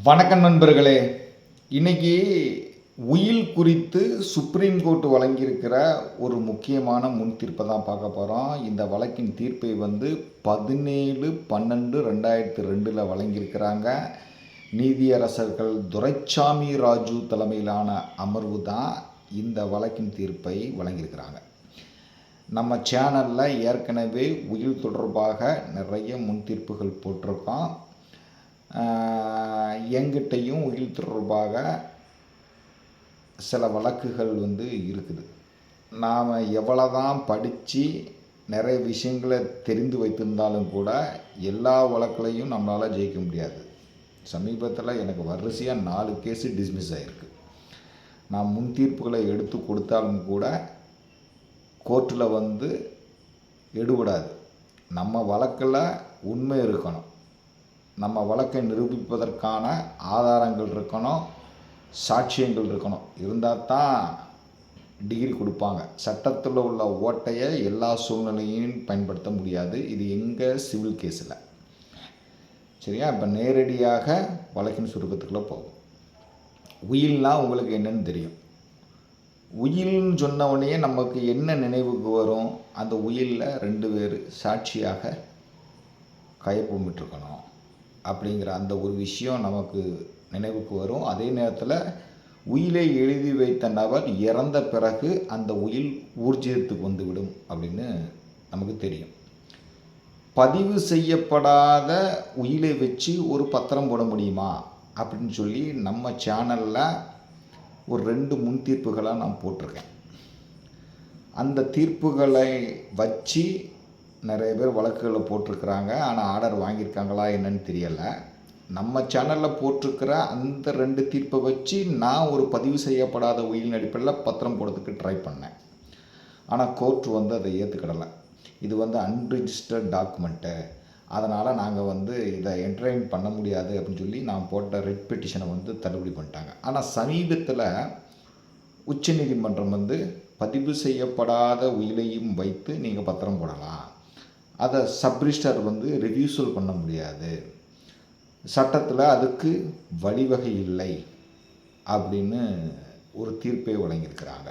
வணக்கம் நண்பர்களே. இன்னைக்கு உயில் குறித்து சுப்ரீம் கோர்ட் வழங்கியிருக்கிற ஒரு முக்கியமான முன் தீர்ப்பை தான் பார்க்க போகிறோம் இந்த வழக்கின் தீர்ப்பை வந்து பதினேழு பன்னெண்டு ரெண்டாயிரத்தி ரெண்டில் வழங்கியிருக்கிறாங்க. நீதியரசர்கள் துரைச்சாமி ராஜு தலைமையிலான அமர்வு தான் இந்த வழக்கின் தீர்ப்பை வழங்கியிருக்கிறாங்க. நம்ம சேனலில் ஏற்கனவே உயில் தொடர்பாக நிறைய முன் தீர்ப்புகள் போட்டிருக்கோம். எங்கிட்டையும் உயில் தொடர்பாக சில வழக்குகள் வந்து இருக்குது. நாம் எவ்வளோதான் படித்து நிறைய விஷயங்களை தெரிந்து வைத்திருந்தாலும் கூட எல்லா வழக்குலையும் நம்மளால் ஜெயிக்க முடியாது. சமீபத்தில் எனக்கு வரிசையாக நாலு கேஸு டிஸ்மிஸ் ஆகிருக்கு நான் முன் தீர்ப்புகளை எடுத்து கொடுத்தாலும் கூட கோர்ட்டில் வந்து எடுபடாது. நம்ம வழக்கில் உண்மை இருக்கணும். நம்ம வழக்கை நிரூபிப்பதற்கான ஆதாரங்கள் இருக்கணும் சாட்சியங்கள் இருக்கணும். இருந்தால் தான் டிகிரி கொடுப்பாங்க. சட்டத்தில் உள்ள ஓட்டையை எல்லா சூழ்நிலையும் பயன்படுத்த முடியாது. இது எங்கள் சிவில் கேஸில் சரியா? இப்போ நேரடியாக வழக்கின் சுருக்கத்துக்குள்ளே போகும். உயில்னால் உங்களுக்கு என்னென்னு தெரியும். உயில்னு சொன்னவனையே நமக்கு என்ன நினைவுக்கு வரும்? அந்த உயிலில் ரெண்டு பேர் சாட்சியாக கையொப்பமிட்டிருக்கணும். அப்படிங்கிற அந்த ஒரு விஷயம் நமக்கு நினைவுக்கு வரும். அதே நேரத்தில் உயிலை எழுதி வைத்த நபர் இறந்த பிறகு அந்த உயில் ஊர்ஜிதத்துக்கு வந்துவிடும் அப்படின்னு நமக்கு தெரியும். பதிவு செய்யப்படாத உயிலை வச்சு ஒரு பத்திரம் போட முடியுமா அப்படின்னு சொல்லி நம்ம சேனலில் ஒரு ரெண்டு முன் தீர்ப்புகளாக நான் போட்டிருக்கேன். அந்த தீர்ப்புகளை வச்சு நிறைய பேர் வழக்குகளை போட்டிருக்கிறாங்க. ஆனால் ஆர்டர் வாங்கியிருக்காங்களா என்னன்னு தெரியலை. நம்ம சேனலில் போட்டிருக்கிற அந்த ரெண்டு தீர்ப்பை வச்சு நான் ஒரு பதிவு செய்யப்படாத உயிரின் அடிப்படையில் பத்திரம் போடுறதுக்கு ட்ரை பண்ணேன். ஆனால் கோர்ட் வந்து அதை ஏற்றுக்கிடலை இது வந்து அன்ரிஜிஸ்டர்ட் டாக்குமெண்ட்டு அதனால் நாங்கள் வந்து இதை என்டர்டைன் பண்ண முடியாது அப்படின்னு சொல்லி நான் போட்ட ரெட் பெட்டிஷனை வந்து தள்ளுபடி பண்ணிட்டாங்க. ஆனால் சமீபத்தில் உச்சநீதிமன்றம் வந்து பதிவு செய்யப்படாத உயிலையும் வைத்து நீங்கள் பத்திரம் போடலாம். அதை சப்ரிஸ்டர் வந்து ரிவியூசல் பண்ண முடியாது. சட்டத்தில் அதுக்கு வழிவகை இல்லை அப்படின்னு ஒரு தீர்ப்பை வழங்கியிருக்கிறாங்க.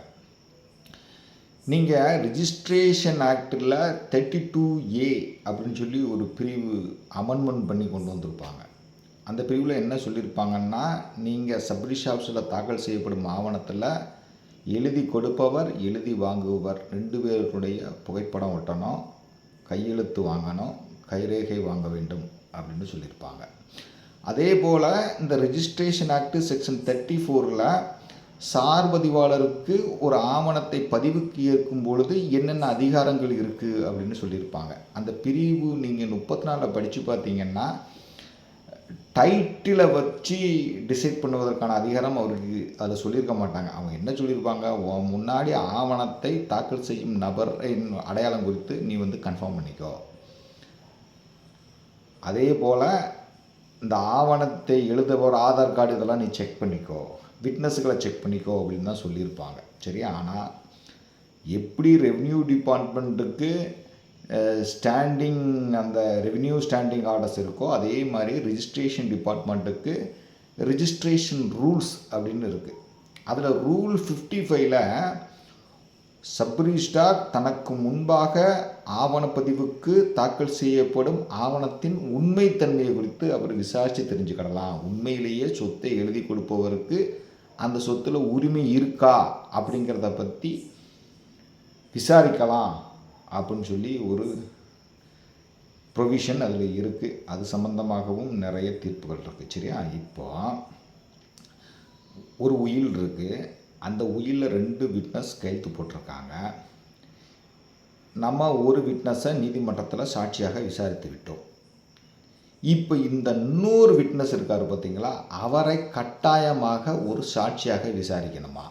நீங்கள் ரிஜிஸ்ட்ரேஷன் ஆக்டில் தேர்ட்டி டூ ஏ அப்படின்னு சொல்லி ஒரு பிரிவு அமெண்ட்மெண்ட் பண்ணி கொண்டு வந்திருப்பாங்க. அந்த பிரிவில் என்ன சொல்லியிருப்பாங்கன்னா நீங்கள் சப்ரிஷ் ஆஃபீஸில் தாக்கல் செய்யப்படும் ஆவணத்தில் எழுதி கொடுப்பவர் எழுதி வாங்குபவர் ரெண்டு பேருடைய புகைப்படம் ஒட்டணும். கையெழுத்து வாங்கணும் கைரேகை வாங்க வேண்டும் அப்படின்னு சொல்லியிருப்பாங்க. அதே போல் இந்த ரெஜிஸ்ட்ரேஷன் ஆக்ட் செக்ஷன் தேர்ட்டி ஃபோரில் சார்பதிவாளருக்கு ஒரு ஆவணத்தை பதிவுக்கு ஏற்கும் பொழுது என்னென்ன அதிகாரங்கள் இருக்குது அப்படின்னு சொல்லியிருப்பாங்க. அந்த பிரிவு நீங்கள் முப்பத்தி நாலில் படித்து பார்த்தீங்கன்னா டைட்டிலை வச்சு டிசைட் பண்ணுவதற்கான அதிகாரம் அவருக்கு அதில் சொல்லியிருக்க மாட்டாங்க. அவங்க என்ன சொல்லியிருப்பாங்க? முன்னாடி ஆவணத்தை தாக்கல் செய்யும் நபரின் அடையாளம் குறித்து நீ வந்து கன்ஃபார்ம் பண்ணிக்கோ. அதே போல் இந்த ஆவணத்தை எழுதுபவர் ஆதார் கார்டு இதெல்லாம் நீ செக் பண்ணிக்கோ. விட்னஸுகளை செக் பண்ணிக்கோ அப்படின்னு தான் சொல்லியிருப்பாங்க. சரி ஆனால் எப்படி ரெவன்யூ டிபார்ட்மெண்ட்டுக்கு ஸ்டாண்டிங் அந்த ரெவென்யூ ஸ்டாண்டிங் ஆர்டர்ஸ் இருக்கோ அதே மாதிரி ரிஜிஸ்ட்ரேஷன் டிபார்ட்மெண்ட்டுக்கு ரிஜிஸ்ட்ரேஷன் ரூல்ஸ் அப்படின்னு இருக்குது அதில் ரூல் ஃபிஃப்டி ஃபைவ்ல சப்ரிஜிஸ்டார் தனக்கு முன்பாக ஆவணப்பதிவுக்கு தாக்கல் செய்யப்படும் ஆவணத்தின் உண்மைத்தன்மையை குறித்து அவர் விசாரித்து தெரிஞ்சுக்கிடலாம். உண்மையிலேயே சொத்தை எழுதி கொடுப்பவருக்கு அந்த சொத்தில் உரிமை இருக்கா அப்படிங்கிறத பற்றி விசாரிக்கலாம். அப்படின்னு சொல்லி ஒரு ப்ரொவிஷன் அதில் இருக்குது அது சம்மந்தமாகவும் நிறைய தீர்ப்புகள் இருக்குது சரியா? இப்போ ஒரு உயில் இருக்குது அந்த உயிலில் ரெண்டு விட்னஸ் கையெழுத்து போட்டிருக்காங்க. நம்ம ஒரு விட்னஸை நீதிமன்றத்தில் சாட்சியாக விசாரித்து விட்டோம். இப்போ இந்த இன்னொரு விட்னஸ் இருக்கார் பார்த்தீங்களா அவரை கட்டாயமாக ஒரு சாட்சியாக விசாரிக்கணுமா?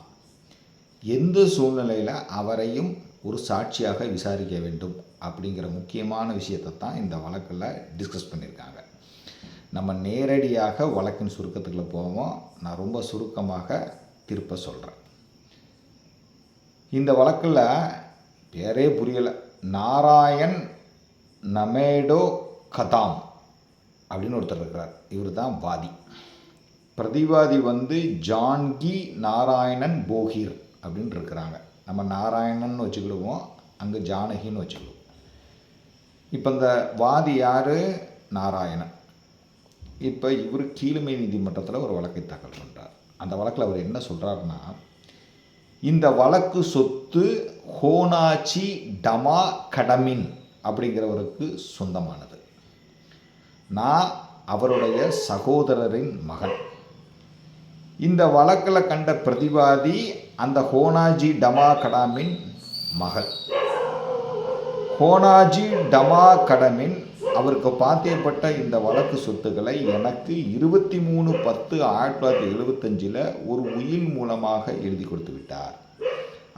எந்த சூழ்நிலையில் அவரையும் ஒரு சாட்சியாக விசாரிக்க வேண்டும் அப்படிங்கிற முக்கியமான விஷயத்தை தான் இந்த வழக்கில் டிஸ்கஸ் பண்ணியிருக்காங்க. நம்ம நேரடியாக வழக்கின் சுருக்கத்துக்குள்ளே போவோம் நான் ரொம்ப சுருக்கமாக திருப்ப சொல்கிறேன் இந்த வழக்கில் பேரே புரியலை. நாராயண் நமேடோ கதாம் அப்படின்னு ஒருத்தர் இருக்கிறார். இவர் தான் வாதி. பிரதிவாதி வந்து ஜான்கி நாராயணன் போகிர் அப்படின்னு இருக்கிறாங்க. நம்ம நாராயணன் வச்சுக்கிடுவோம் அங்கே ஜானகின்னு வச்சுக்கிடுவோம். இப்போ இந்த வாதி யார்? நாராயணன். இப்போ இவர் கீழ்மை நீதிமன்றத்தில் ஒரு வழக்கை தாக்கல் பண்ணுறார் அந்த வழக்கில் அவர் என்ன சொல்கிறாருன்னா இந்த வழக்கு சொத்து ஹோனாச்சி டமா கடமின் அப்படிங்கிறவருக்கு சொந்தமானது. நான் அவருடைய சகோதரரின் மகன். இந்த வழக்கில் கண்ட பிரதிவாதி அந்த ஹோனாஜி டமா கடாமின் மகள். ஹோனாஜி டமா கடமின் அவருக்கு பாத்தியப்பட்ட இந்த வழக்கு சொத்துக்களை எனக்கு இருபத்தி மூணு பத்து ஆயிரத்தி தொள்ளாயிரத்தி எழுபத்தஞ்சில் ஒரு உயில் மூலமாக எழுதி கொடுத்து விட்டார்.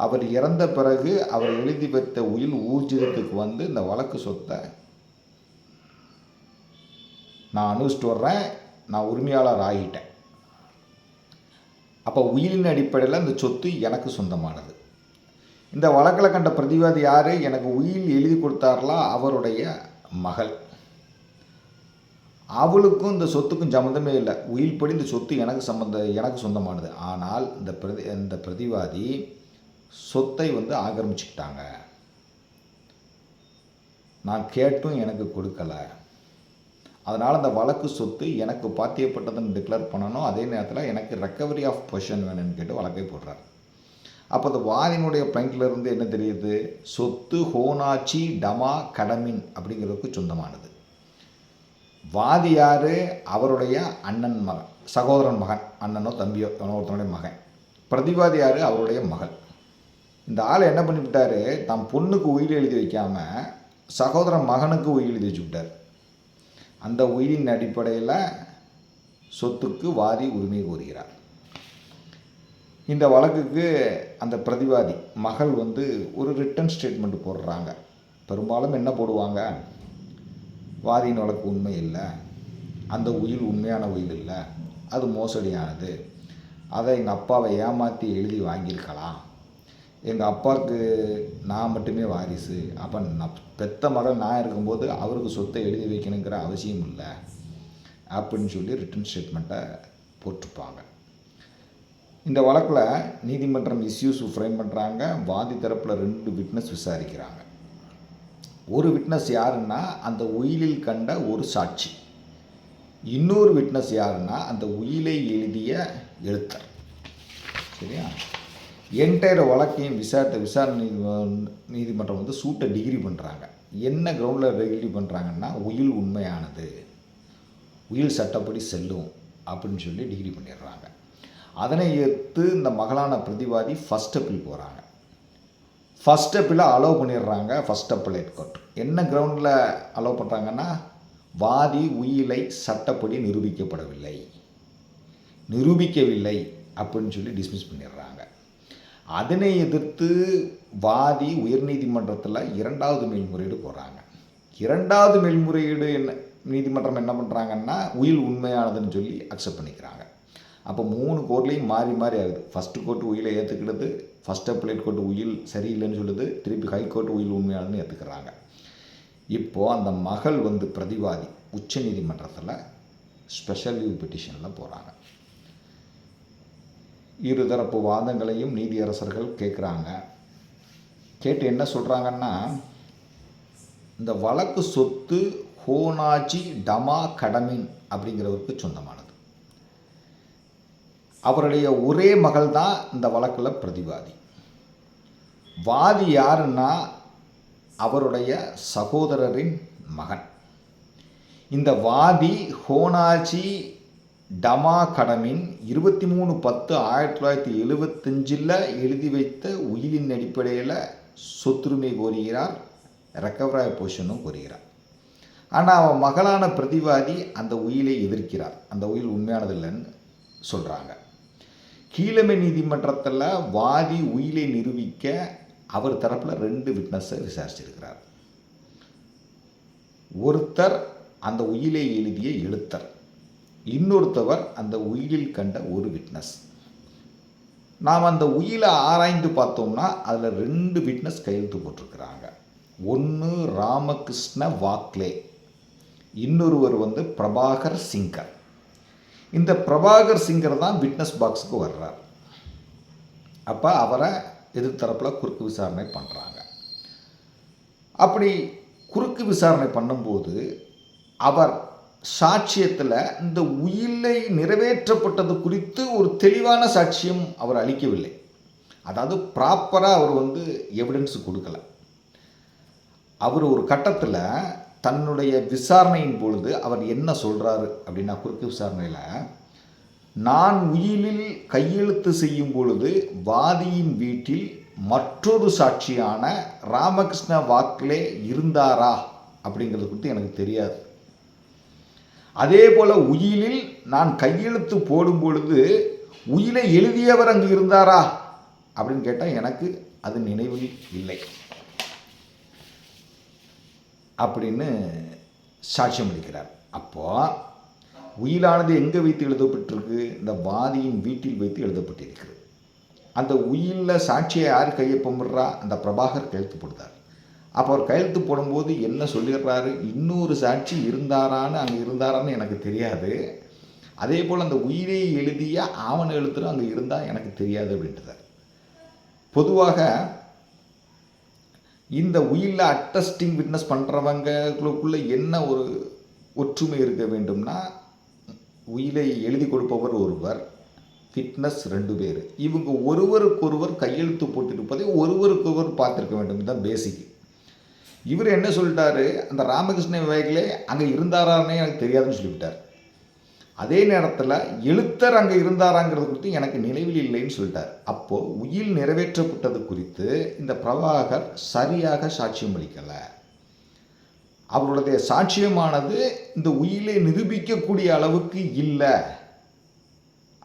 அவர் இறந்த பிறகு அவர் எழுதி வைத்த உயில் ஊர்ஜிதத்துக்கு வந்து இந்த வழக்கு சொத்தை நான் அனுபவிச்சிட்டு வர்றேன் நான் உரிமையாளர் ஆகிட்டேன். அப்போ உயிலின் அடிப்படையில் இந்த சொத்து எனக்கு சொந்தமானது. இந்த வழக்கில் கண்ட பிரதிவாதி யார்? எனக்கு உயில் எழுதி கொடுத்தாரலாம் அவருடைய மகள். அவளுக்கும் இந்த சொத்துக்கும் சம்மந்தமே இல்லை. உயில் படி இந்த சொத்து எனக்கு சம்மந்த எனக்கு சொந்தமானது. ஆனால் இந்த பிரதி இந்த பிரதிவாதி சொத்தை வந்து ஆக்கிரமிச்சுக்கிட்டாங்க. நான் கேட்டும் எனக்கு கொடுக்கல. அதனால் அந்த வழக்கு சொத்து எனக்கு பாத்தியப்பட்டதுன்னு டிக்ளேர் பண்ணணும் அதே நேரத்தில் எனக்கு ரெக்கவரி ஆஃப் பொசிஷன் வேணும்னு கேட்டு வழக்கை போடுறார். அப்போ அந்த வாதினுடைய பிளைண்ட்லேருந்து என்ன தெரியுது? சொத்து ஹோனாச்சி டமா கடமின் அப்படிங்கிறதுக்கு சொந்தமானது. வாதி யார்? அவருடைய அண்ணன் மகன் சகோதரன் மகன் அண்ணனோ தம்பியோ எவனோ ஒருத்தனுடைய மகன். பிரதிவாதி யார்? அவருடைய மகள். இந்த ஆள் என்ன பண்ணிவிட்டார்? தம் பொண்ணுக்கு உயிர் எழுதி வைக்காமல் சகோதரன் மகனுக்கு உயிர் எழுதி வச்சு விட்டார் அந்த உயிரின் அடிப்படையில் சொத்துக்கு வாதி உரிமை கோருகிறார். இந்த வழக்குக்கு அந்த பிரதிவாதி மகள் வந்து ஒரு ரிட்டன் ஸ்டேட்மெண்ட் போடுறாங்க. பெரும்பாலும் என்ன போடுவாங்க? வாதியின் வழக்கு உண்மை இல்லை. அந்த உயில் உண்மையான உயில் இல்லை. அது மோசடியானது. அதை எங்கள் அப்பாவை ஏமாற்றி எழுதி வாங்கியிருக்கலாம். எங்கள் அப்பாவுக்கு நான் மட்டுமே வாரிசு. அப்போ நான் பெத்த மகள் நான் இருக்கும்போது அவருக்கு சொத்தை எழுதி வைக்கணுங்கிற அவசியம் இல்லை. அப்படின்னு சொல்லி ரிட்டன் ஸ்டேட்மெண்ட்டை போட்டிருப்பாங்க. இந்த வழக்கில் நீதிமன்றம் இஸ்யூஸ் ஃப்ரேம் பண்ணுறாங்க வாதி தரப்பில் ரெண்டு விட்னஸ் விசாரிக்கிறாங்க. ஒரு விட்னஸ் யாருன்னா அந்த உயிலில் கண்ட ஒரு சாட்சி. இன்னொரு விட்னஸ் யாருன்னா அந்த உயிலை எழுதிய எழுத்தர். சரியா? என்டையர் வழக்கையும் விசாரித்த விசாரணை நீதி- நீதிமன்றம் வந்து சூட்டை டிகிரி பண்ணுறாங்க என்ன கிரவுண்டில் டிகிரி பண்ணுறாங்கன்னா உயில் உண்மையானது. உயில் சட்டப்படி செல்லும் அப்படின்னு சொல்லி டிகிரி பண்ணிடுறாங்க. அதனை ஏற்று இந்த மகளான பிரதிவாதி ஃபஸ்ட் அப்பீல் போகிறாங்க ஃபஸ்ட் அப்பில் அலோவ் பண்ணிடுறாங்க ஃபஸ்ட் அப்பலேட் கோர்ட் என்ன கிரவுண்டில் அலோவ் பண்ணுறாங்கன்னா வாதி உயிலை சட்டப்படி நிரூபிக்கப்படவில்லை. நிரூபிக்கவில்லை அப்படின்னு சொல்லி டிஸ்மிஸ் பண்ணிடுறாங்க. அதனை எதிர்த்து வாதி உயர்நீதிமன்றத்தில் இரண்டாவது மேல்முறையீடு போகிறாங்க இரண்டாவது மேல்முறையீடு என்ன நீதிமன்றம் என்ன பண்ணுறாங்கன்னா உயில் உண்மையானதுன்னு சொல்லி அக்செப்ட் பண்ணிக்கிறாங்க. அப்போ மூணு கோர்ட்லேயும் மாறி மாறி ஆகுது. ஃபஸ்ட்டு கோர்ட்டு உயிலை ஏற்றுக்கிடுது ஃபஸ்ட் அப்ளைட் கோர்ட்டு உயில் சரியில்லைன்னு சொல்லுது. திருப்பி ஹை கோர்ட் உயில் உண்மையானதுன்னு ஏற்றுக்கிறாங்க இப்போது அந்த மகள் வந்து பிரதிவாதி உச்ச நீதிமன்றத்தில் ஸ்பெஷல் லீவ் பெட்டிஷனில் போகிறாங்க இருதரப்பு வாதங்களையும் நீதியரசர்கள் கேட்குறாங்க கேட்டு என்ன சொல்கிறாங்கன்னா இந்த வழக்கு சொத்து ஹோனாஜி டமா கடமின் அப்படிங்கிறவருக்கு சொந்தமானது. அவருடைய ஒரே மகள் தான் இந்த வழக்கில் பிரதிவாதி. வாதி யாருன்னா அவருடைய சகோதரரின் மகன். இந்த வாதி ஹோனாஜி டமா கடமின் இருபத்தி மூணு பத்து ஆயிரத்தி தொள்ளாயிரத்தி எழுபத்தஞ்சில் எழுதி வைத்த உயிலின் அடிப்படையில் சொத்துரிமை கோருகிறார் ரெக்கவராய் பொசிஷனும் கோருகிறார். ஆனால் அவன் மகளான பிரதிவாதி அந்த உயிலை எதிர்க்கிறார். அந்த உயில் உண்மையானதில்லைன்னு சொல்கிறாங்க கீழமை நீதிமன்றத்தில் வாதி உயிலை நிரூபிக்க அவர் தரப்பில் ரெண்டு விட்னஸை விசாரிச்சிருக்கிறார். ஒருத்தர் அந்த உயிலை எழுதிய எழுத்தர். இன்னொருத்தவர் அந்த உயிலில் கண்ட ஒரு விட்னஸ் நாம் அந்த உயிலை ஆராய்ந்து பார்த்தோம்னா அதில் ரெண்டு விட்னஸ் கையெழுத்து போட்டிருக்கிறாங்க. ஒன்று ராமகிருஷ்ண வாக்லே இன்னொருவர் வந்து பிரபாகர் சிங்கர். இந்த பிரபாகர் சிங்கர் தான் விட்னஸ் பாக்ஸுக்கு வர்றார். அப்போ அவரை எதிர்த்தரப்பில் குறுக்கு விசாரணை பண்ணுறாங்க அப்படி குறுக்கு விசாரணை பண்ணும்போது அவர் சாட்சியத்தில் இந்த உயிலை நிறைவேற்றப்பட்டது குறித்து ஒரு தெளிவான சாட்சியம் அவர் அளிக்கவில்லை. அதாவது ப்ராப்பராக அவர் வந்து எவிடன்ஸ் கொடுக்கல. அவர் ஒரு கட்டத்தில் தன்னுடைய விசாரணையின் பொழுது அவர் என்ன சொல்கிறாரு அப்படின்னா குறுக்கு விசாரணையில் நான் உயிலில் கையெழுத்து செய்யும் பொழுது வாதியின் வீட்டில் மற்றொரு சாட்சியான ராமகிருஷ்ண வாக்கிலே இருந்தாரா? அப்படிங்கிறது குறித்து எனக்கு தெரியாது. அதே போல் உயிலில் நான் கையெழுத்து போடும் பொழுது உயிலை எழுதியவர் அங்கு இருந்தாரா? அப்படின்னு கேட்டால் எனக்கு அது நினைவில் இல்லை. அப்படின்னு சாட்சியம் அளிக்கிறார். அப்போ உயிலானது எங்கே வைத்து எழுதப்பட்டிருக்கு? இந்த வாதியின் வீட்டில் வைத்து எழுதப்பட்டிருக்கிறது. அந்த உயிலில் சாட்சியை யார் கையொப்பமிடுறா? அந்த பிரபாகர் கையெழுத்து போடுறார் அப்போ அவர் கையெழுத்து போடும்போது என்ன சொல்லிடுறாரு? இன்னொரு சாட்சி இருந்தாரான்னு அங்கே இருந்தாரான்னு எனக்கு தெரியாது. அதே போல் அந்த உயிரை எழுதிய ஆவண எழுத்துரும் அங்கே இருந்தால் எனக்கு தெரியாது அப்படின்றார். பொதுவாக இந்த உயிரில் அட்டஸ்டிங் விட்னஸ் பண்ணுறவங்களுக்குள்ளே என்ன ஒரு ஒற்றுமை இருக்க வேண்டும்னா உயிரை எழுதி கொடுப்பவர் ஒருவர் ஃபிட்னஸ் ரெண்டு பேர். இவங்க ஒருவருக்கொருவர் கையெழுத்து போட்டிருப்பதை ஒருவருக்கொருவர் பார்த்துருக்க வேண்டும். இதுதான் பேசிக் இவர் என்ன சொல்லிட்டாரு? அந்த ராமகிருஷ்ண விவேகிலே அங்கே இருந்தாரான்னே எனக்கு தெரியாதுன்னு சொல்லிவிட்டார். அதே நேரத்தில் எழுத்தர் அங்கே இருந்தாராங்கிறது குறித்து எனக்கு நினைவில் இல்லைன்னு சொல்லிட்டார். அப்போது உயில் நிறைவேற்றப்பட்டது குறித்து இந்த பிரபாகர் சரியாக சாட்சியம் அளிக்கலை. அவருடைய சாட்சியமானது இந்த உயிலை நிரூபிக்கக்கூடிய அளவுக்கு இல்லை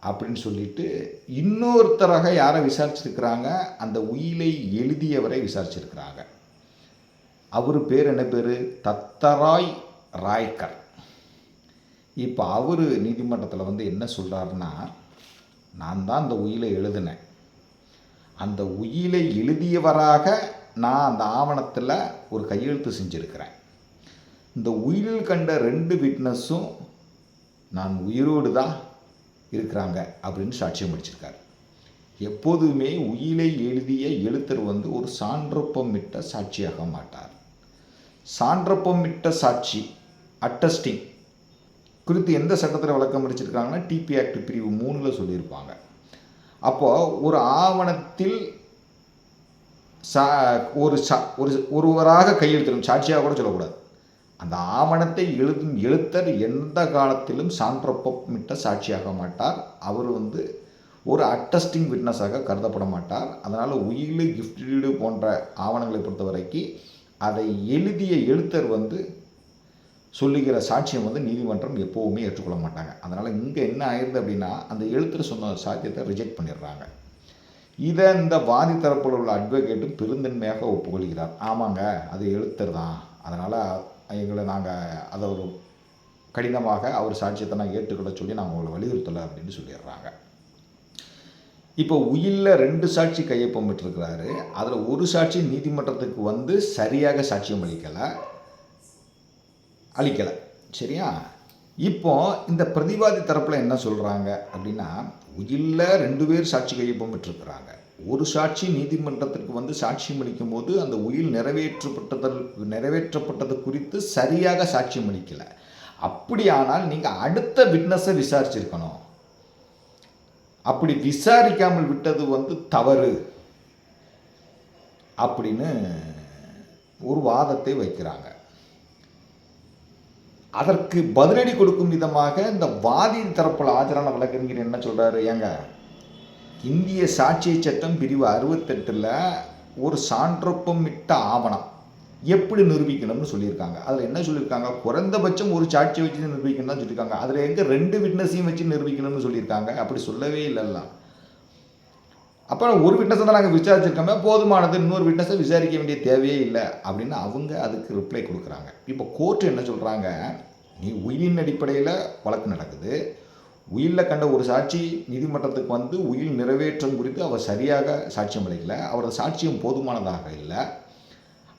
அப்படின்னு சொல்லிட்டு இன்னொருத்தராக யாரை விசாரிச்சிருக்கிறாங்க? அந்த உயிலை எழுதியவரை விசாரிச்சிருக்கிறாங்க. அவர் பேர் என்ன பேர்? தத்தராய் ராய்கர். இப்போ அவர் நீதிமன்றத்தில் வந்து என்ன சொல்கிறாருன்னா நான் தான் அந்த உயிலை எழுதினேன். அந்த உயிலை எழுதியவராக நான் அந்த ஆவணத்தில் ஒரு கையெழுத்து செஞ்சுருக்கிறேன். இந்த உயிரில் கண்ட ரெண்டு விட்னஸும் நான் உயிரோடு தான் இருக்கிறாங்க அப்படின்னு சாட்சியம் அடிச்சிருக்காரு. எப்போதுமே உயிலை எழுதிய எழுத்தர் வந்து ஒரு சான்றப்பமிட்ட சாட்சியாக மாட்டார். சான்றப்பமிட்ட சாட்சி அட்டஸ்டிங் குறித்து எந்த சட்டத்தில் விளக்கம் அடிச்சிருக்காங்கன்னா டிபி ஆக்ட் பிரிவு மூணில் சொல்லியிருப்பாங்க. அப்போது ஒரு ஆவணத்தில் சா ஒரு சா ஒரு ஒருவராக கையெழுத்திடும் சாட்சியாக கூட சொல்லக்கூடாது. அந்த ஆவணத்தை எழுதும் எழுத்தர் எந்த காலத்திலும் சான்றப்பமிட்ட சாட்சியாக மாட்டார். அவர் வந்து ஒரு அட்டஸ்டிங் விட்னஸாக கருதப்பட மாட்டார். அதனால் உயிலு கிஃப்டீடு போன்ற ஆவணங்களை பொறுத்த வரைக்கும் அதை எழுதிய எழுத்தர் வந்து சொல்லுகிற சாட்சியம் வந்து நீதிமன்றம் எப்போவுமே ஏற்றுக்கொள்ள மாட்டாங்க. அதனால் இங்கே என்ன ஆயிடுது அப்படின்னா அந்த எழுத்தர் சொன்ன சாத்தியத்தை ரிஜெக்ட் பண்ணிடுறாங்க. இதை இந்த வாதி தரப்பில் உள்ள அட்வொகேட்டும் பெருந்தன்மையாக ஒப்புக்கொள்கிறார். ஆமாங்க அது எழுத்தர் தான். அதனால் எங்களை நாங்கள் அதை ஒரு கடினமாக அவர் சாட்சியத்தை நான் ஏற்றுக்கொள்ள சொல்லி நாங்கள் உங்களை வலியுறுத்தலை அப்படின்னு சொல்லிடுறாங்க. இப்போ உயிலில் ரெண்டு சாட்சி கையொப்பம் பெற்றிருக்கிறாரு அதில் ஒரு சாட்சி நீதிமன்றத்துக்கு வந்து சரியாக சாட்சியம் அளிக்கலை. அளிக்கலை. சரியா? இப்போ இந்த பிரதிவாதி தரப்பில் என்ன சொல்கிறாங்க அப்படின்னா உயிலில் ரெண்டு பேர் சாட்சி கையொப்பம் பெற்றிருக்கிறாங்க ஒரு சாட்சி நீதிமன்றத்திற்கு வந்து சாட்சியம் அளிக்கும் போது அந்த உயில் நிறைவேற்றப்பட்டதல் நிறைவேற்றப்பட்டது குறித்து சரியாக சாட்சியம் அளிக்கலை. அப்படியானால் நீங்கள் அடுத்த விட்னஸை விசாரிச்சிருக்கணும். அப்படி விசாரிக்காமல் விட்டது வந்து தவறு. அப்படின்னு ஒரு வாதத்தை வைக்கிறாங்க. அதற்கு பதிலடி கொடுக்கும் விதமாக இந்த வாதி தரப்பில் ஆஜரான வழக்கறிஞர் என்ன சொல்கிறாரு ஏங்க இந்திய சாட்சிய சட்டம் பிரிவு அறுபத்தெட்டில் ஒரு சான்றொப்பமிட்ட ஆவணம். எப்படி நிரூபிக்கணும்னு சொல்லியிருக்காங்க. அதில் என்ன சொல்லியிருக்காங்க? குறைந்தபட்சம் ஒரு சாட்சியை வச்சு நிரூபிக்கணும் தான் சொல்லியிருக்காங்க. அதில் எங்கே ரெண்டு விட்னஸையும் வச்சு நிரூபிக்கணும்னு சொல்லியிருக்காங்க? அப்படி சொல்லவே இல்லைல்லாம் அப்புறம் ஒரு விட்னஸை தான் நாங்கள் விசாரிச்சிருக்கோமே போதுமானது இன்னொரு விட்னஸை விசாரிக்க வேண்டிய தேவையே இல்லை அப்படின்னு அவங்க அதுக்கு ரிப்ளை கொடுக்குறாங்க. இப்போ கோர்ட் என்ன சொல்கிறாங்க நீ உயிரின் அடிப்படையில் வழக்கு நடக்குது. உயிரில் கண்ட ஒரு சாட்சி நீதிமன்றத்துக்கு வந்து உயிர் நிறைவேற்றம் குறித்து அவர் சரியாக சாட்சியம் அளிக்கல. அவரது சாட்சியம் போதுமானதாக இல்லை.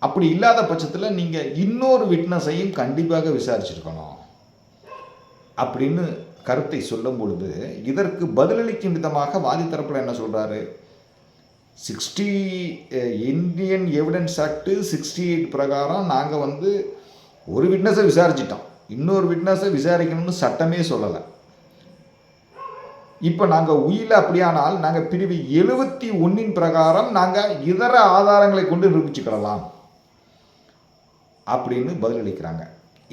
அப்படி இல்லாத பட்சத்தில் நீங்கள் இன்னொரு விட்னஸையும் கண்டிப்பாக விசாரிச்சிருக்கணும். அப்படின்னு கருத்தை சொல்லும் பொழுது இதற்கு பதிலளிக்கும் விதமாக வாதி தரப்பில் என்ன சொல்கிறாரு sixty Indian evidence act sixty eight பிரகாரம் நாங்கள் வந்து ஒரு விட்னஸை விசாரிச்சிட்டோம். இன்னொரு விட்னஸை விசாரிக்கணும்னு சட்டமே சொல்லலை. இப்போ நாங்கள் உயில அப்படியானால் நாங்கள் பிரிவு எழுபத்தி ஒன்றின் பிரகாரம் நாங்கள் இதர ஆதாரங்களை கொண்டு நிரூபிச்சுக்கிடலாம். அப்படின்னு பதிலளிக்கிறாங்க.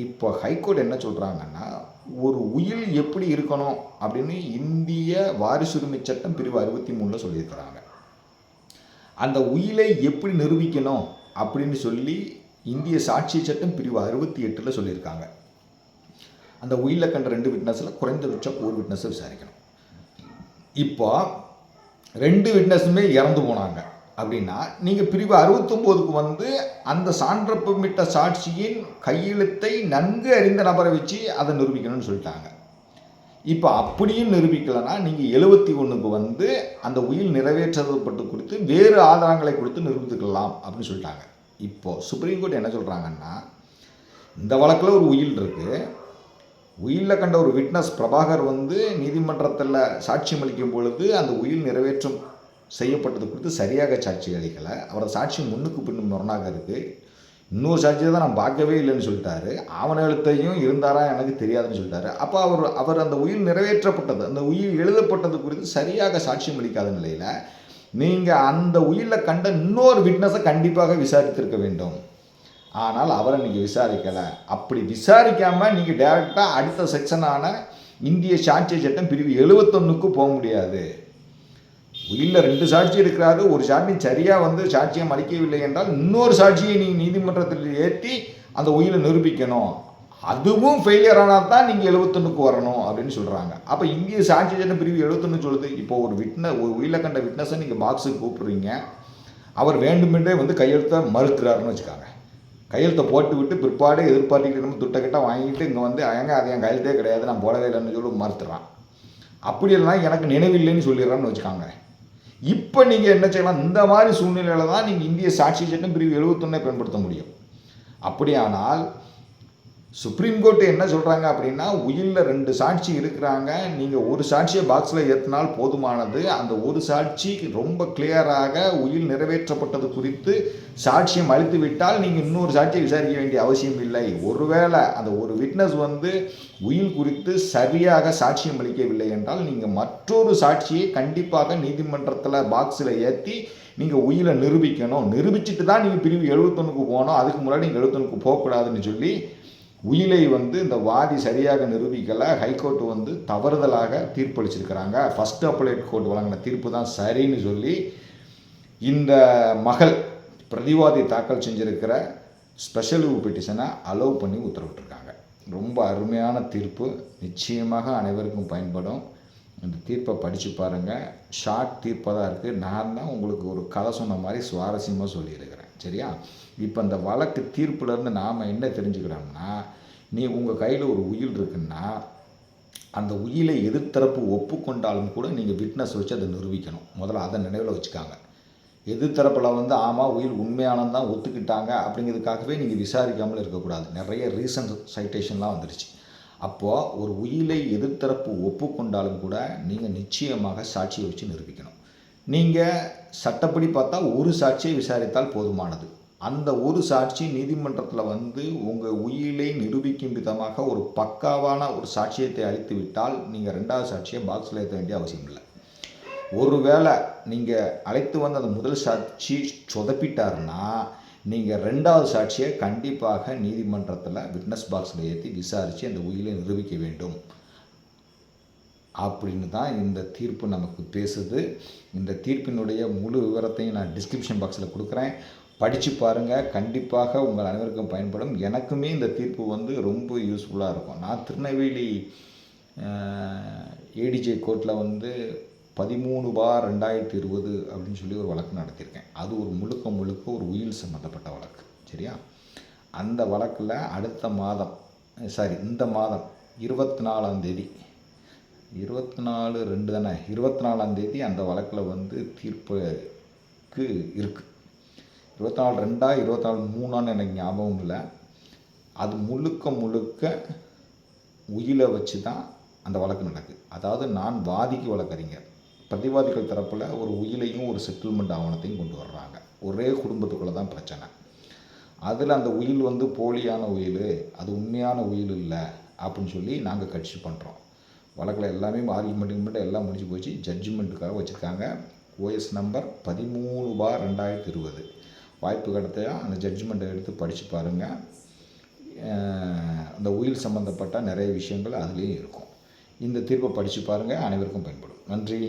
இப்போ ஹைகோர்ட் என்ன சொல்கிறாங்கன்னா ஒரு உயில் எப்படி இருக்கணும் அப்படின்னு இந்திய வாரிசுரிமை சட்டம் பிரிவு அறுபத்தி மூணில் சொல்லியிருக்கிறாங்க. அந்த உயிலை எப்படி நிரூபிக்கணும் அப்படின்னு சொல்லி இந்திய சாட்சி சட்டம் பிரிவு அறுபத்தி எட்டில் சொல்லியிருக்காங்க. அந்த உயிலை கண்ட ரெண்டு விட்னஸில் குறைந்தபட்சம் ஒரு விட்னஸை விசாரிக்கணும். இப்போ ரெண்டு விட்னஸுமே இறந்து போனாங்க. அப்படின்னா நீங்கள் பிரிவு அறுபத்தொம்போதுக்கு வந்து அந்த சான்றப்பமிட்ட சாட்சியின் கையெழுத்தை நன்கு அறிந்த நபரை வச்சு அதை நிரூபிக்கணும்னு சொல்லிட்டாங்க. இப்போ அப்படியும் நிரூபிக்கலைன்னா நீங்கள் எழுபத்தி ஒன்றுக்கு வந்து அந்த உயில் நிறைவேற்றப்பட்டு குறித்து வேறு ஆதாரங்களை கொடுத்து நிரூபித்துக்கலாம் அப்படின்னு சொல்லிட்டாங்க. இப்போது சுப்ரீம் கோர்ட் என்ன சொல்கிறாங்கன்னா இந்த வழக்கில் ஒரு உயில் இருக்குது உயிலில் கண்ட ஒரு விட்னஸ் பிரபாகர் வந்து நீதிமன்றத்தில் சாட்சியம் அளிக்கும் பொழுது அந்த உயில் நிறைவேற்றம் செய்யப்பட்டது குறித்து சரியாக சாட்சி அளிக்கலை. அவரது சாட்சி முன்னுக்கு பின்னும் முரணாக இருக்குது இன்னொரு சாட்சியை தான் நான் பார்க்கவே இல்லைன்னு சொல்லிட்டாரு. ஆவண எழுத்தையும் இருந்தாரா எனக்கு தெரியாதுன்னு சொல்லிட்டாரு. அப்போ அவர் அவர் அந்த உயில் நிறைவேற்றப்பட்டது அந்த உயிர் எழுதப்பட்டது குறித்து சரியாக சாட்சியம் அளிக்காத நிலையில் நீங்கள் அந்த உயிரில் கண்ட இன்னொரு விட்னஸை கண்டிப்பாக விசாரித்திருக்க வேண்டும். ஆனால் அவரை நீங்கள் விசாரிக்கலை. அப்படி விசாரிக்காமல் நீங்கள் டேரெக்டாக அடுத்த செக்ஷனான இந்திய சாட்சிய சட்டம் பிரிவு எழுபத்தொன்னுக்கு போக முடியாது. உயிரில் ரெண்டு சாட்சி இருக்கிறாரு ஒரு சாட்சி சரியாக வந்து சாட்சியம் அளிக்கவில்லை என்றால் இன்னொரு சாட்சியை நீங்கள் நீதிமன்றத்தில் ஏற்றி அந்த உயிரை நிரூபிக்கணும். அதுவும் ஃபெயிலியர் ஆனால் தான் நீங்கள் எழுபத்தொன்னுக்கு வரணும் அப்படின்னு சொல்கிறாங்க அப்போ இந்திய சாட்சி சட்ட பிரிவு எழுபத்தொன்னு சொல்லுது? இப்போ ஒரு விட்ன ஒரு உயிரில் கண்ட விட்னஸை நீங்கள் பாக்ஸுக்கு கூப்பிடுறீங்க. அவர் வேண்டுமென்றே வந்து கையெழுத்தை மறுக்கிறாருன்னு வச்சுக்காங்க. கையெழுத்தை போட்டு விட்டு பிற்பாடு எதிர்பார்ட்டிக்கிட்ட நம்ம துட்டக்கிட்ட வாங்கிட்டு இங்கே வந்து ஏங்க அது என் கையெழுத்தே கிடையாது நான் போடவே இல்லைன்னு சொல்லி மறுத்துறான். அப்படி இல்லைனா எனக்கு நினைவில்லைன்னு சொல்லிடுறான்னு வச்சுக்காங்க. இப்போ நீங்கள் என்ன செய்யலாம்? இந்த மாதிரி சூழ்நிலையில் தான் நீங்கள் இந்திய சாட்சி சட்டம் பிரிவு எழுபத்தொன்னே பயன்படுத்த முடியும். அப்படியானால் சுப்ரீம் கோர்ட் என்ன சொல்கிறாங்க அப்படின்னா உயிரில் ரெண்டு சாட்சி இருக்கிறாங்க. நீங்கள் ஒரு சாட்சியை பாக்ஸில் ஏற்றினால் போதுமானது. அந்த ஒரு சாட்சி ரொம்ப கிளியராக உயில் நிறைவேற்றப்பட்டது குறித்து சாட்சியம் அளித்து விட்டால் நீங்கள் இன்னொரு சாட்சியை விசாரிக்க வேண்டிய அவசியம் இல்லை. ஒருவேளை அந்த ஒரு விட்னஸ் வந்து உயில் குறித்து சரியாக சாட்சியம் அளிக்கவில்லை என்றால் நீங்கள் மற்றொரு சாட்சியை கண்டிப்பாக நீதிமன்றத்தில் பாக்ஸில் ஏற்றி நீங்கள் உயிரை நிரூபிக்கணும். நிரூபிச்சுட்டு தான் நீங்கள் பிரிவு எழுபத்தொன்னுக்கு போகணும். அதுக்கு முன்னாடி நீங்கள் எழுபத்தொன்னுக்கு போகக்கூடாதுன்னு சொல்லி உயிலை வந்து இந்த வாதி சரியாக நிரூபிக்கலை ஹைகோர்ட் வந்து தவறுதலாக தீர்ப்பளிச்சிருக்கிறாங்க. ஃபஸ்ட் அப்பலேட் கோர்ட் வழங்கின தீர்ப்பு தான் சரின்னு சொல்லி இந்த மகள் பிரதிவாதி தாக்கல் செஞ்சிருக்கிற ஸ்பெஷல் பெட்டிஷனை அலோவ் பண்ணி உத்தரவிட்டிருக்காங்க. ரொம்ப அருமையான தீர்ப்பு. நிச்சயமாக அனைவருக்கும் பயன்படும். இந்த தீர்ப்பை படித்து பாருங்கள் ஷார்ட் தீர்ப்பாக தான் இருக்குது நான் தான் உங்களுக்கு ஒரு கதை சொன்ன மாதிரி சுவாரஸ்யமாக சொல்லியிருக்கேன் சரியா? இப்போ அந்த வழக்கு தீர்ப்புலேருந்து நாம் என்ன தெரிஞ்சுக்கிறோம்னா நீ உங்கள் கையில் ஒரு உயில் இருக்குன்னா அந்த உயிலை எதிர்த்தரப்பு ஒப்புக்கொண்டாலும் கூட நீங்கள் விட்னஸ் வச்சு அதை நிரூபிக்கணும். முதல்ல அதை நினைவில் வச்சுக்காங்க. எதிர்த்தரப்பில் வந்து ஆமாம் உயில் உண்மையானது தான் ஒத்துக்கிட்டாங்க அப்படிங்கிறதுக்காகவே நீங்கள் விசாரிக்காமல் இருக்கக்கூடாது. நிறைய ரீசன் சைட்டேஷன்லாம் வந்துடுச்சு அப்போது ஒரு உயிலை எதிர்த்தரப்பு ஒப்புக்கொண்டாலும் கூட நீங்கள் நிச்சயமாக சாட்சியை வச்சு நிரூபிக்கணும். நீங்கள் சட்டப்படி பார்த்தா ஒரு சாட்சியை விசாரித்தால் போதுமானது. அந்த ஒரு சாட்சி நீதிமன்றத்தில் வந்து உங்கள் உயிலை நிரூபிக்கும் விதமாக ஒரு பக்காவான ஒரு சாட்சியத்தை அளித்து விட்டால் நீங்கள் ரெண்டாவது சாட்சியை பாக்ஸில் ஏற்ற வேண்டிய அவசியம் இல்லை. ஒருவேளை நீங்கள் அழைத்து வந்த அந்த முதல் சாட்சி சொதப்பிட்டாருன்னா நீங்கள் ரெண்டாவது சாட்சியை கண்டிப்பாக நீதிமன்றத்தில் விட்னஸ் பாக்ஸில் ஏற்றி விசாரித்து அந்த உயிலை நிரூபிக்க வேண்டும். அப்படின்னு தான் இந்த தீர்ப்பு நமக்கு பேசுது. இந்த தீர்ப்பினுடைய முழு விவரத்தையும் நான் டிஸ்கிரிப்ஷன் பாக்ஸில் கொடுக்குறேன். படித்து பாருங்கள் கண்டிப்பாக உங்கள் அனைவருக்கும் பயன்படும். எனக்குமே இந்த தீர்ப்பு வந்து ரொம்ப யூஸ்ஃபுல்லாக இருக்கும். நான் திருநெல்வேலி ஏடிஜே கோர்ட்டில் வந்து பதிமூணு பார் ரெண்டாயிரத்தி இருபது அப்படின்னு சொல்லி ஒரு வழக்கு நடத்தியிருக்கேன். அது ஒரு முழுக்க முழுக்க ஒரு உயில் சம்மந்தப்பட்ட வழக்கு. சரியா? அந்த வழக்கில் அடுத்த மாதம் சாரி இந்த மாதம் இருபத்தி நாலாம் தேதி இருபத்தி நாலு ரெண்டு தானே? இருபத்தி நாலாம் தேதி அந்த வழக்கில் வந்து தீர்ப்புக்கு இருக்குது இருபத்தி நாலு ரெண்டா இருபத்தி நாலு மூணான்னு எனக்கு ஞாபகம் இல்லை. அது முழுக்க முழுக்க உயிலை வச்சு தான் அந்த வழக்கு நடக்குது அதாவது நான் வாதிக்கு வழக்கறிஞர். பிரதிவாதிகள் தரப்பில் ஒரு உயிலையும் ஒரு செட்டில்மெண்ட் ஆவணத்தையும் கொண்டு வர்றாங்க. ஒரே குடும்பத்துக்குள்ளே தான் பிரச்சனை. அதில் அந்த உயில் வந்து போலியான உயில் அது உண்மையான உயில் இல்லை அப்படின்னு சொல்லி நாங்கள் கட்சி பண்ணுறோம் வழக்கில் எல்லாமே ஆர்குமெண்ட் எல்லாம் முடிஞ்சு போச்சு. ஜட்ஜ்மெண்ட்டுக்காக வச்சுருக்காங்க. ஓஎஸ் நம்பர் பதிமூணு பார் ரெண்டாயிரத்தி இருபது. வாய்ப்பு கிடைத்தா அந்த ஜட்ஜ்மெண்ட்டை எடுத்து படித்து பாருங்கள் அந்த உயில் சம்மந்தப்பட்ட நிறைய விஷயங்கள் அதுலேயும் இருக்கும். இந்த தீர்ப்பை படித்து பாருங்கள் அனைவருக்கும் பயன்படும். நன்றி.